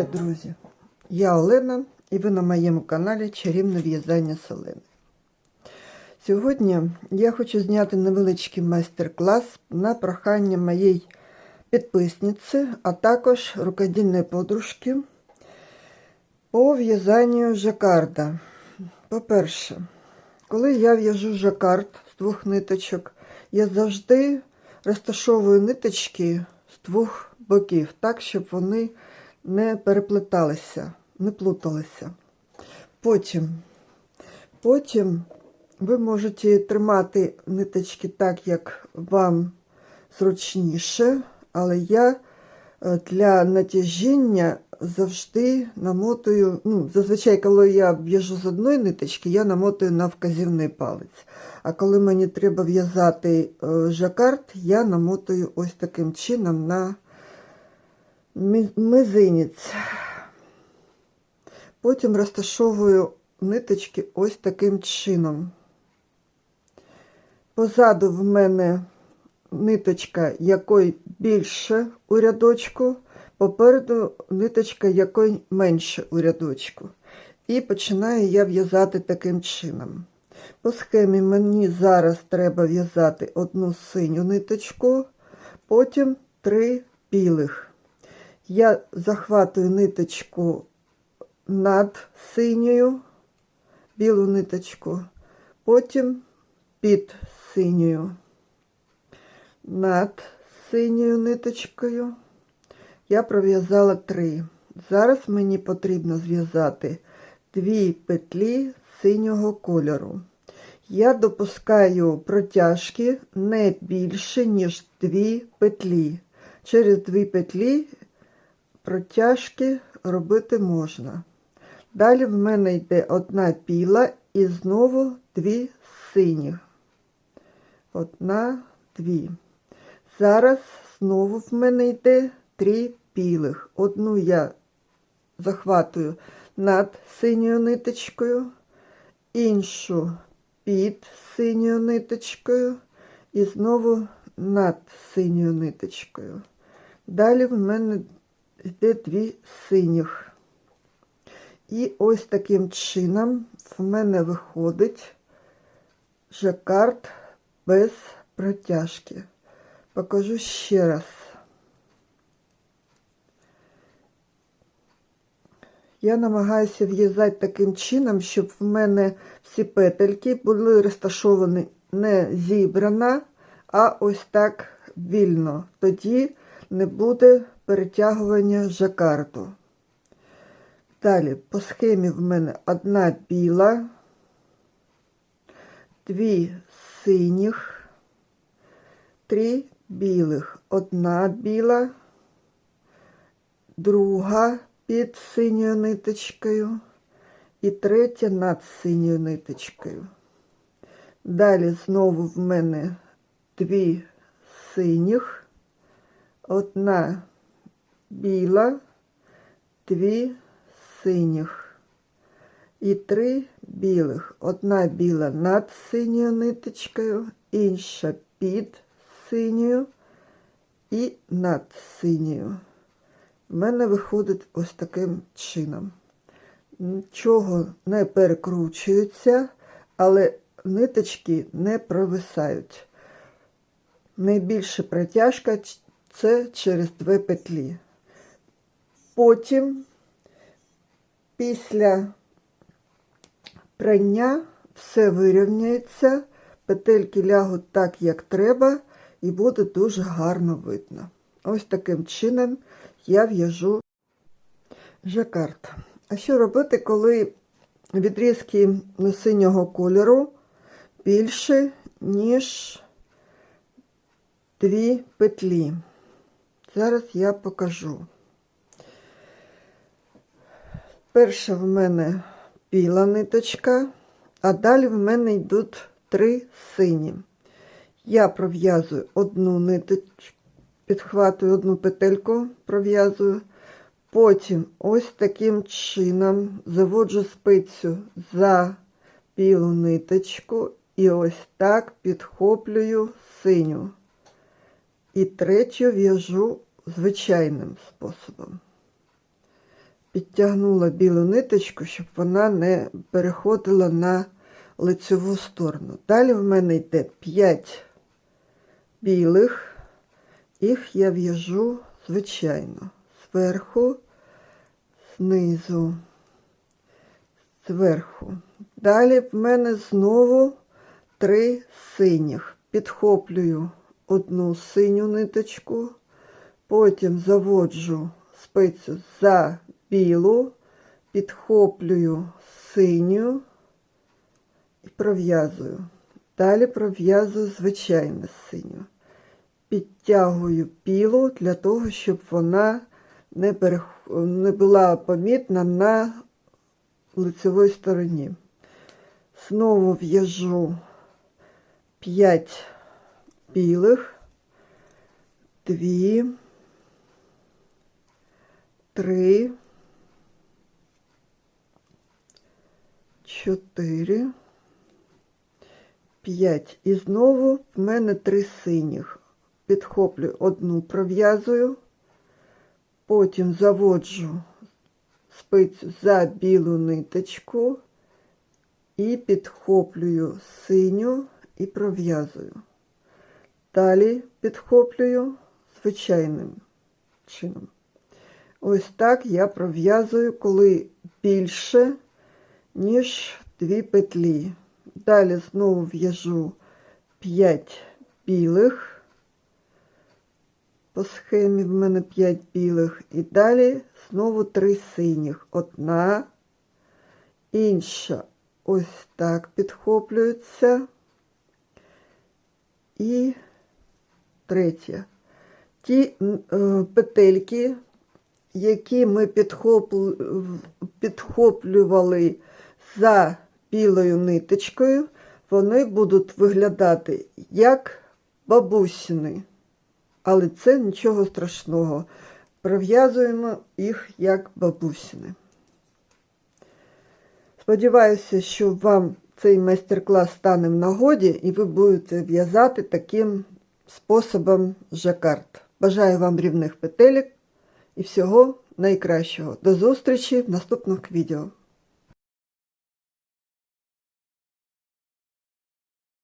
Вітаю, друзі! Я Олена і ви на моєму каналі Чарівне в'язання Селени. Сьогодні я хочу зняти невеличкий майстер-клас на прохання моєї підписниці, а також рукодільної подружки по в'язанню жакарда. По-перше, коли я в'яжу жакард з двох ниточок, я завжди розташовую ниточки з двох боків, так, щоб вони не переплеталися, не плуталися. Потім, потім ви можете тримати ниточки так, як вам зручніше, але я е, для натяжіння завжди намотую, ну, зазвичай, коли я в'яжу з одної ниточки, я намотую на вказівний палець. А коли мені треба в'язати е, жакард, я намотую ось таким чином на мизинець. Потім розташовую ниточки ось таким чином. Позаду в мене ниточка, якої більше у рядочку, попереду ниточка, якої менше у рядочку. І починаю я в'язати таким чином. По схемі мені зараз треба в'язати одну синю ниточку, потім три білих. Я захватую ниточку над синьою, білу ниточку, потім під синьою, над синьою ниточкою. Я пров'язала три. Зараз мені потрібно зв'язати дві петлі синього кольору. Я допускаю протяжки не більше, ніж дві петлі. Через дві петлі протяжки робити можна. Далі в мене йде одна піла і знову дві синіх. Одна, дві. Зараз знову в мене йде три білих. Одну я захватую над синьою ниточкою, іншу під синьою ниточкою і знову над синьою ниточкою. Далі в мене йде дві синіх. І ось таким чином в мене виходить жакард без протяжки. Покажу ще раз. Я намагаюся в'язати таким чином, щоб в мене всі петельки були розташовані не зібрано, а ось так вільно. Тоді не буде перетягування жакарду. Далі по схемі в мене одна біла, дві синіх, три білих, одна біла, друга під синьою ниточкою і третя над синьою ниточкою. Далі знову в мене дві синіх, одна біла, дві синіх і три білих. Одна біла над синьою ниточкою, інша під синьою і над синьою. В мене виходить ось таким чином. Нічого не перекручується, але ниточки не провисають. Найбільша протяжка це через дві петлі. Потім, після прання, все вирівняється, петельки лягуть так, як треба, і буде дуже гарно видно. Ось таким чином я в'яжу жакард. А що робити, коли відрізки синього кольору більше, ніж дві петлі? Зараз я покажу. Перша в мене біла ниточка, а далі в мене йдуть три сині. Я пров'язую одну ниточку, підхватую одну петельку, пров'язую, потім ось таким чином заводжу спицю за білу ниточку і ось так підхоплюю синю. І третю в'яжу звичайним способом. підтягнула білу ниточку, щоб вона не переходила на лицеву сторону. Далі в мене йде 5 білих, їх я в'яжу звичайно, зверху, знизу, зверху. Далі в мене знову три синіх. Підхоплюю одну синю ниточку, потім заводжу спицю за білу, підхоплюю синю і пров'язую. Далі пров'язую звичайну синю. Підтягую білу для того, щоб вона не, перех... не була помітна на лицевій стороні. Знову в'яжу 5 білих, 2, 3, 4, 5. І знову в мене три синіх. Підхоплюю одну, пров'язую, потім заводжу спицю за білу ниточку і підхоплюю синю і пров'язую. Далі підхоплюю звичайним чином. Ось так я пров'язую, коли більше, ніж дві петлі. Далі знову в'яжу 5 білих. По схемі в мене 5 білих. І далі знову 3 синіх. Одна, інша ось так підхоплюється. І третя. Ті е, петельки, які ми підхоплювали за білою ниточкою, вони будуть виглядати як бабусини. Але це нічого страшного. Пров'язуємо їх як бабусини. Сподіваюся, що вам цей майстер-клас стане в нагоді і ви будете в'язати таким способом жакард. Бажаю вам рівних петелек і всього найкращого. До зустрічі в наступних відео.